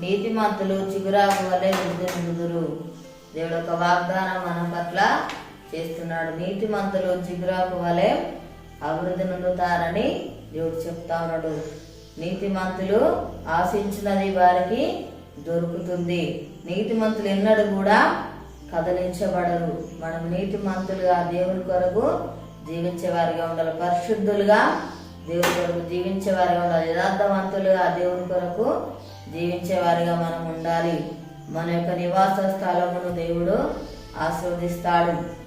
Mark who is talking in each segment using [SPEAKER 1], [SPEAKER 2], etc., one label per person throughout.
[SPEAKER 1] నీతిమంతులు చిగురాకు వలె వృద్ధి దేవుడు ఒక వాగ్దానం మన పట్ల చేస్తున్నాడు. నీతిమంతులు చిగురాకు వలె అభివృద్ధి నిందుతారని దేవుడు చెప్తా ఉన్నాడు. నీతిమంతులు ఆశించినది వారికి దొరుకుతుంది. నీతిమంతులు ఎన్నడూ కూడా కదలించబడరు. మనం నీతిమంతులుగా దేవుని కొరకు జీవించేవారిగా ఉండాలి. పరిశుద్ధులుగా దేవుని కొరకు జీవించేవారిగా ఉండాలి. యథార్థవంతులుగా దేవుని కొరకు జీవించేవారిగా మనం ఉండాలి. మన యొక్క నివాస స్థలమును దేవుడు ఆస్వాదిస్తాడు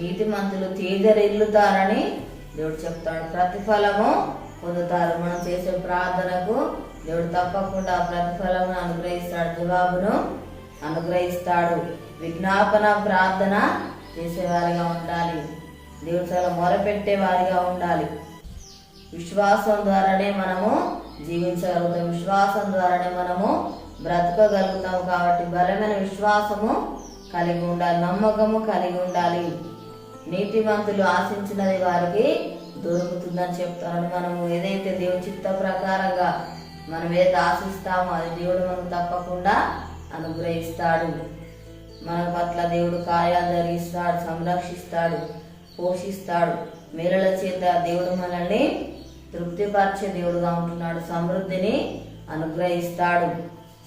[SPEAKER 1] నీతిమంతులు తీదరిల్లుతారని దేవుడు చెప్తాడు. ప్రతిఫలము పొందుతారు. మనం చేసే ప్రార్థనకు దేవుడు తప్పకుండా ప్రతిఫలమును అనుగ్రహిస్తాడు. జవాబును అనుగ్రహిస్తాడు. విజ్ఞాపన ప్రార్థన చేసేవారిగా ఉండాలి. దేవుడు చాలా మొరపెట్టే వారిగా ఉండాలి. విశ్వాసం ద్వారానే మనము జీవించగలుగుతాం విశ్వాసం ద్వారానే మనము బ్రతకగలుగుతాం కాబట్టి బలమైన విశ్వాసము కలిగి ఉండాలి నమ్మకము కలిగి ఉండాలి. నీతివంతులు ఆశించినది వారికి దొరుకుతుందని చెప్తారని మనము ఏదైతే దేవుని చిత్త ప్రకారంగా మనం ఏదైతే ఆశిస్తామో అది దేవుడు మనకు తప్పకుండా అనుగ్రహిస్తాడు. మన పట్ల దేవుడు కార్యాలు జరిగిస్తాడు సంరక్షిస్తాడు పోషిస్తాడు. మేలుల చేత దేవుడు మనల్ని తృప్తిపరిచే దేవుడుగా ఉంటున్నాడు. సమృద్ధిని అనుగ్రహిస్తాడు.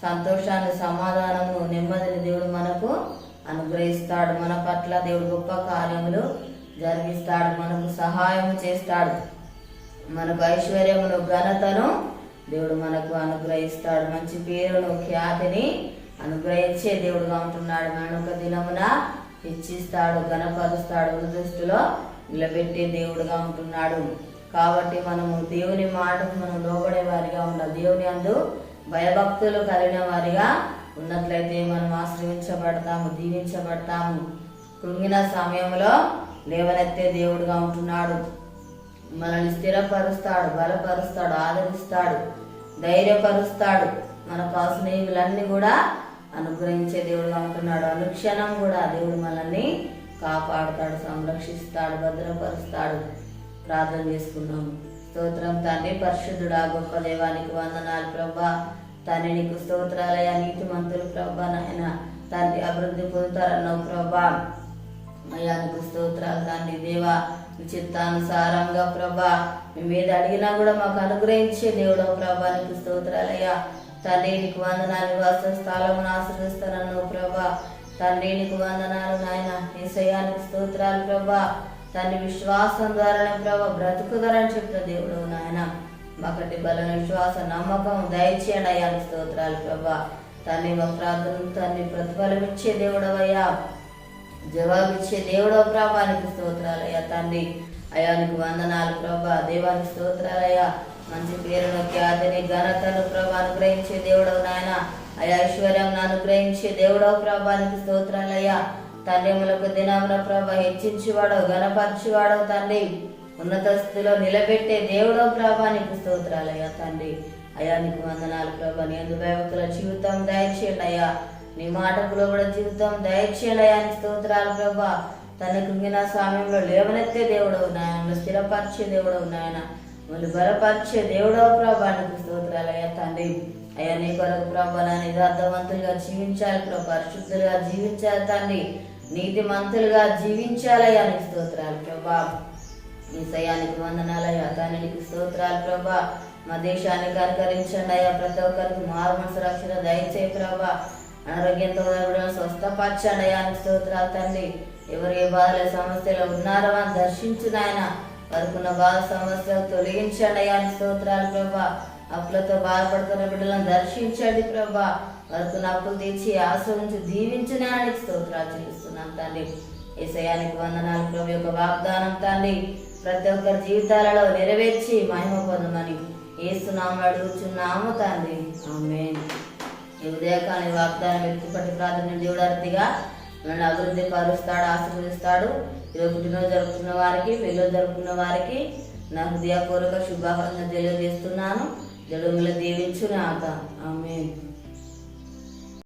[SPEAKER 1] సంతోషాన్ని సమాధానము నెమ్మదిని దేవుడు మనకు అనుగ్రహిస్తాడు. మన పట్ల దేవుడు గొప్ప కార్యములు జరిగిస్తాడు. మనకు సహాయం చేస్తాడు. మనకు ఐశ్వర్యమును ఘనతను దేవుడు మనకు అనుగ్రహిస్తాడు. మంచి పేరును ఖ్యాతిని అనుగ్రహించే దేవుడుగా ఉంటున్నాడు. మనొక దినమున హెచ్చిస్తాడు ఘనపరుస్తాడు దృష్టిలో నిలబెట్టే దేవుడుగా ఉంటున్నాడు. కాబట్టి మనము దేవుని మాటకు మనం లోబడే వారిగా ఉండాలి. దేవుని అందు భయభక్తులు కలిగిన వారిగా ఉన్నట్లయితే మనం ఆశ్రయించబడతాము దీవించబడతాము. కృంగిన సమయంలో లేవనెత్తే దేవుడుగా ఉంటున్నాడు. మనల్ని స్థిరపరుస్తాడు బలపరుస్తాడు ఆదరిస్తాడు ధైర్యపరుస్తాడు. మన స్నేహితులన్నీ కూడా అనుగ్రహించే దేవుడుగా ఉంటున్నాడు. అనుక్షణం కూడా దేవుడు మనల్ని కాపాడుతాడు సంరక్షిస్తాడు భద్రపరుస్తాడు. ప్రార్థన చేసుకున్నాం. స్తోత్రం తండ్రి పరిశుద్ధుడా గొప్ప దేవానికి వందనాలు ప్రభా. తండ్రి నీకు స్తోత్రాలయ నీతి మంతులు ప్రభా నాయన. తండ్రి అభివృద్ధి పొందుతారన్నావు ప్రభా. అయ్యా నీకు స్తోత్రాలు తండ్రి దేవా. చిత్తానుసారంగా ప్రభా. మేము ఏది అడిగినా కూడా మాకు అనుగ్రహించే దేవుడు ప్రభా నీకు స్తోత్రాలయ్యా తండ్రి నీకు వందనాలు నివాస స్థలమును ఆశ్రయిస్తానన్నావు ప్రభా. తండ్రి నీకు వందనాలు నాయన. ఏసయ్యానికి స్తోత్రాలు ప్రభా. తండ్రి విశ్వాసం ద్వారానే ప్రభా బ్రతుకుదరని చెప్తా దేవుడు నాయన. మాకటి బలన విశ్వాస నమ్మకం దయచేయండి అయ్యా స్తోత్రాలు ప్రభా. తండ్రి మా ప్రార్థన తండ్రి ప్రతిఫలం ఇచ్చే దేవుడవయ్యా జవాబిచ్చే దేవుడో ప్రభానికి స్తోత్రాలయ్యా తండ్రి అయానికి వందనాలు ప్రభా. దేవానికి స్తోత్రాలయ్యా మంచి పేరును ఖ్యాతిని ఘనతను ప్రభా అనుగ్రహించే దేవుడవు నాయన. అయా ఐశ్వర్యం అనుగ్రహించే దేవుడవు ప్రభానికి స్తోత్రాలయ్యా తండ్రిములకు దినమున ప్రభ హెచ్చించువాడవు గణపరచువాడవు తండ్రి. ఉన్నత స్థితిలో నిలబెట్టే దేవుడో ప్రభా నీకు స్తోత్రాలయ్యా తండ్రి. అయా నీకు వందనాలు ప్రభా. నీ ఎందు భయభక్తుల జీవితం దయచేయండి అయ్యా నీ మాటకులో కూడా జీవితం దయచేయండి అయ్యా నీ స్తోత్రాలు ప్రభా. తన కృంగిన సమయంలో లేవనెత్తే దేవుడవు నాయన. స్థిరపరిచే దేవుడవు నాయన. మళ్ళీ బలపరిచే దేవుడో ప్రభా నీకు స్తోత్రాలయ్యా తండ్రి. అయ్యా నీ కొరకు ప్రభా నా నిదార్థవంతులుగా జీవించాలి ప్రభా. పరిశుద్ధులుగా జీవించాలి తండ్రి. నీతి మంతులుగా జీవించాలయ్యా నీకు స్తోత్రాలు ప్రభా. నీ సయానికి వందనాలయ్యా దాని నీకు స్తోత్రాలు ప్రభా. మా దేశాన్ని కనుకరించండి అయ్యా ప్రతి ఒక్కరికి మారు మనసు రక్షణ దయచే ప్రభా. అనారోగ్యంతో స్వస్థపరచండి అయ్యా నీకు స్తోత్రాలు తండ్రి. ఎవరు ఏ బాధల సమస్యలో ఉన్నారో అని దర్శించు నాయన. వారికున్న బాధ సమస్యలు తొలగించండి అయ్యా నీకు స్తోత్రాలు ప్రభా. అప్పులతో బాధపడుతున్న బిడ్డలను దర్శించండి ప్రభా. వారికి అప్పులు తీర్చి ఆశ్రయించి దీవించడానికి స్తోత్రాలు చెల్లిస్తున్నాం తండ్రి. ఏసయానికి వందనాలు ప్రభు యొక్క వాగ్దానం తండ్రి. ప్రతి ఒక్కరి జీవితాలలో నెరవేర్చి మహిమ పొందమని ఏస్తున్నాము అడుగుచున్నాము తండ్రి. ఆమె ఈ ఉదయకాని వాగ్దానం ఎత్తుపట్టి ప్రార్థన దేవుడు అర్థిగా మనల్ని అభివృద్ధి పరుస్తాడు ఆశీర్వదిస్తాడు. ఈరోజు పుట్టినరోజు జరుపుకున్న వారికి పెళ్ళి జరుపుకున్న వారికి నా హృదయపూర్వక శుభాకాంక్షలు తెలియజేస్తున్నాను. దేవుడు మిమ్మల్ని దీవించునాక ఆమె